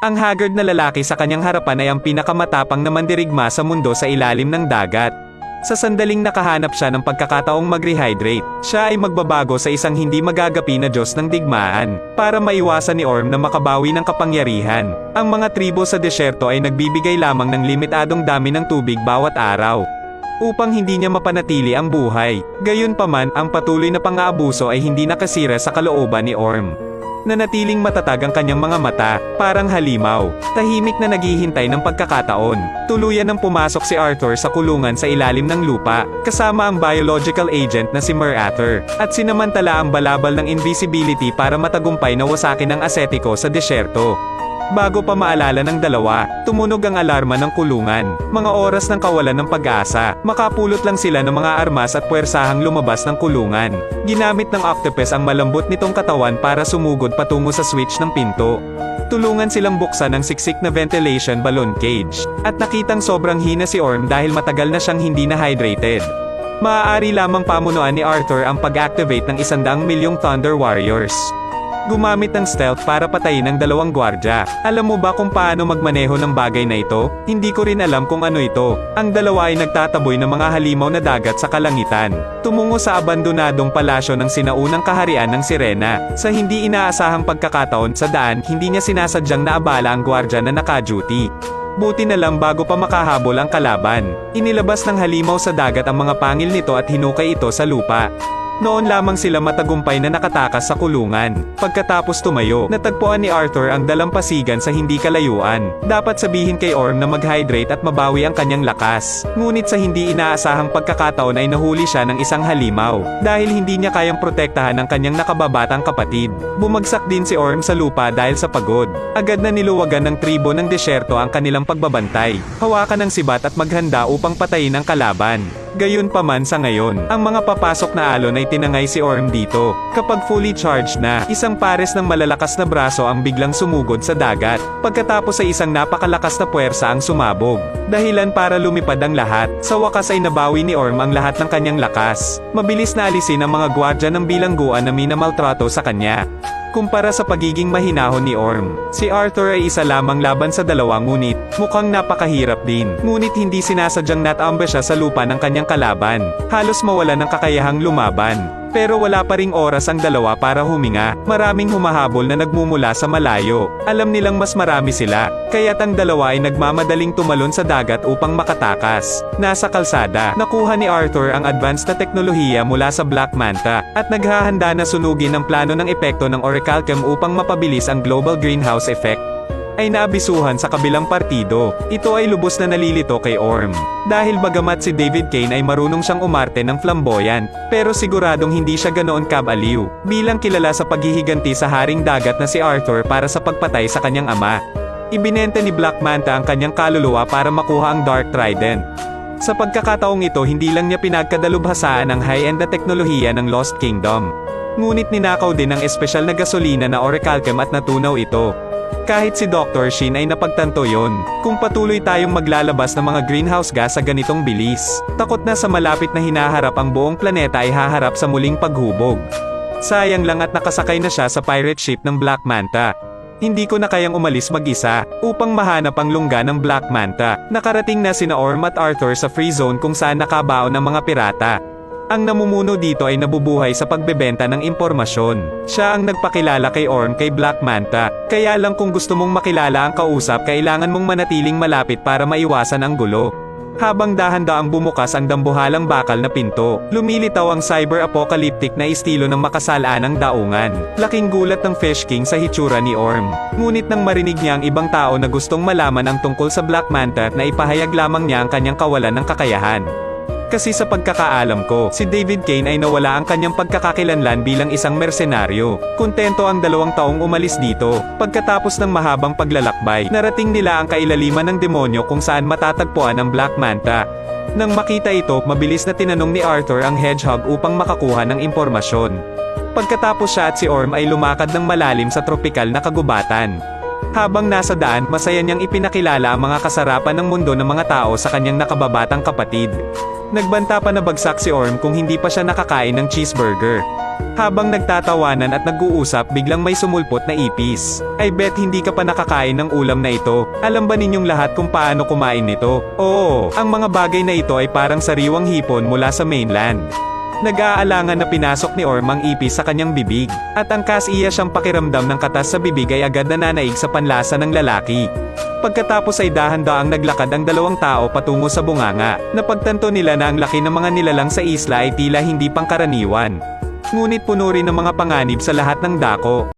Ang haggard na lalaki sa kanyang harapan ay ang pinakamatapang na mandirigma sa mundo sa ilalim ng dagat. Sa sandaling nakahanap siya ng pagkakataong mag-rehydrate, siya ay magbabago sa isang hindi magagapi na Diyos ng digmaan, para maiwasan ni Orm na makabawi ng kapangyarihan. Ang mga tribo sa desyerto ay nagbibigay lamang ng limitadong dami ng tubig bawat araw, upang hindi niya mapanatili ang buhay. Gayunpaman, ang patuloy na pang-aabuso ay hindi nakasira sa kalooban ni Orm. Nanatiling matatag ang kanyang mga mata, parang halimaw. Tahimik na naghihintay ng pagkakataon. Tuluyan nang pumasok si Arthur sa kulungan sa ilalim ng lupa, kasama ang biological agent na si Merater, at sinamantala ang balabal ng invisibility para matagumpay na wasakin ang asetiko sa desyerto. Bago pa maalala ng dalawa, tumunog ang alarma ng kulungan. Mga oras ng kawalan ng pag-asa, makapulot lang sila ng mga armas at puwersahang lumabas ng kulungan. Ginamit ng octopus ang malambot nitong katawan para sumugod patungo sa switch ng pinto. Tulungan silang buksan ang siksik na ventilation balloon cage. At nakitang sobrang hina si Orm dahil matagal na siyang hindi na hydrated. Maaari lamang pamunuan ni Arthur ang pag-activate ng isandaang milyong Thunder Warriors. Gumamit ng stealth para patayin ang dalawang gwardya. Alam mo ba kung paano magmaneho ng bagay na ito? Hindi ko rin alam kung ano ito. Ang dalawa ay nagtataboy ng mga halimaw na dagat sa kalangitan. Tumungo sa abandonadong palasyo ng sinaunang kaharian ng Sirena. Sa hindi inaasahang pagkakataon sa daan, hindi niya sinasadyang naabala ang gwardya na naka-duty. Buti na lang bago pa makahabol ang kalaban. Inilabas ng halimaw sa dagat ang mga pangil nito at hinukay ito sa lupa. Noon lamang sila matagumpay na nakatakas sa kulungan. Pagkatapos tumayo, natagpuan ni Arthur ang dalampasigan sa hindi kalayuan. Dapat sabihin kay Orm na mag-hydrate at mabawi ang kanyang lakas. Ngunit sa hindi inaasahang pagkakataon ay nahuli siya ng isang halimaw. Dahil hindi niya kayang protektahan ang kanyang nakababatang kapatid. Bumagsak din si Orm sa lupa dahil sa pagod. Agad na niluwagan ng tribo ng desyerto ang kanilang pagbabantay. Hawakan ng sibat at maghanda upang patayin ang kalaban. Gayun pa man sa ngayon, ang mga papasok na alon ay tinangay si Orm dito. Kapag fully charged na, isang pares ng malalakas na braso ang biglang sumugod sa dagat. Pagkatapos ay isang napakalakas na puwersa ang sumabog. Dahilan para lumipad ang lahat. Sa wakas ay nabawi ni Orm ang lahat ng kanyang lakas. Mabilis na alisin ang mga gwardya ng bilangguan na minamaltrato sa kanya. Kumpara sa pagiging mahinahon ni Orm, si Arthur ay isa lamang laban sa dalawa ngunit, mukhang napakahirap din. Ngunit hindi sinasadyang natamba siya sa lupa ng kanyang kalaban. Halos mawala ng kakayahang lumaban. Pero wala pa ring oras ang dalawa para huminga. Maraming humahabol na nagmumula sa malayo. Alam nilang mas marami sila. Kaya't ang dalawa ay nagmamadaling tumalon sa dagat upang makatakas. Nasa kalsada, nakuha ni Arthur ang advanced na teknolohiya mula sa Black Manta, at naghahanda na sunugin ang plano ng epekto ng Orichalcum upang mapabilis ang global greenhouse effect ay naabisuhan sa kabilang partido. Ito ay lubos na nalilito kay Orm. Dahil bagamat si David Kane ay marunong siyang umarte ng flamboyant, pero siguradong hindi siya ganoon kabaliw, bilang kilala sa paghihiganti sa haring dagat na si Arthur para sa pagpatay sa kanyang ama. Ibinenta ni Black Manta ang kanyang kaluluwa para makuha ang Dark Trident. Sa pagkakataong ito hindi lang niya pinagkadalubhasaan ang high-end na teknolohiya ng Lost Kingdom. Ngunit ninakaw din ang espesyal na gasolina na Orichalcum at natunaw ito. Kahit si Dr. Shin ay napagtanto yon. Kung patuloy tayong maglalabas ng mga greenhouse gas sa ganitong bilis, takot na sa malapit na hinaharap ang buong planeta ay haharap sa muling paghubog. Sayang lang at nakasakay na siya sa pirate ship ng Black Manta. Hindi ko na kayang umalis mag-isa, upang mahanap ang lungga ng Black Manta. Nakarating na sina Orm at Arthur sa free zone kung saan nakabaon ang mga pirata. Ang namumuno dito ay nabubuhay sa pagbebenta ng impormasyon. Siya ang nagpakilala kay Orm kay Black Manta. Kaya lang kung gusto mong makilala ang kausap kailangan mong manatiling malapit para maiwasan ang gulo. Habang dahan-daang bumukas ang dambuhalang bakal na pinto, lumilitaw ang cyber-apocalyptic na estilo ng makasalaan ng daungan. Laking gulat ng Fish King sa hitsura ni Orm. Ngunit nang marinig niya ang ibang tao na gustong malaman ang tungkol sa Black Manta na ipahayag lamang niya ang kanyang kawalan ng kakayahan. Kasi sa pagkakaalam ko, si David Kane ay nawala ang kanyang pagkakakilanlan bilang isang mersenaryo. Kontento ang dalawang taong umalis dito. Pagkatapos ng mahabang paglalakbay, narating nila ang kailaliman ng demonyo kung saan matatagpuan ang Black Manta. Nang makita ito, mabilis na tinanong ni Arthur ang Hedgehog upang makakuha ng impormasyon. Pagkatapos siya at si Orm ay lumakad ng malalim sa tropikal na kagubatan. Habang nasa daan, masaya niyang ipinakilala ang mga kasarapan ng mundo ng mga tao sa kanyang nakababatang kapatid. Nagbanta pa na bagsak si Orm kung hindi pa siya nakakain ng cheeseburger. Habang nagtatawanan at nag-uusap biglang may sumulpot na ipis. Ay bet hindi ka pa nakakain ng ulam na ito. Alam ba ninyong lahat kung paano kumain nito? Oo, ang mga bagay na ito ay parang sariwang hipon mula sa mainland. Nag-aalangan na pinasok ni Orm ang ipis sa kanyang bibig, at ang kasiya siyang pakiramdam ng katas sa bibig ay agad nananaig sa panlasa ng lalaki. Pagkatapos ay dahan-daang naglakad ang dalawang tao patungo sa bunganga. Napagtanto nila na ang laki ng mga nilalang sa isla ay tila hindi pangkaraniwan. Ngunit puno rin ng mga panganib sa lahat ng dako.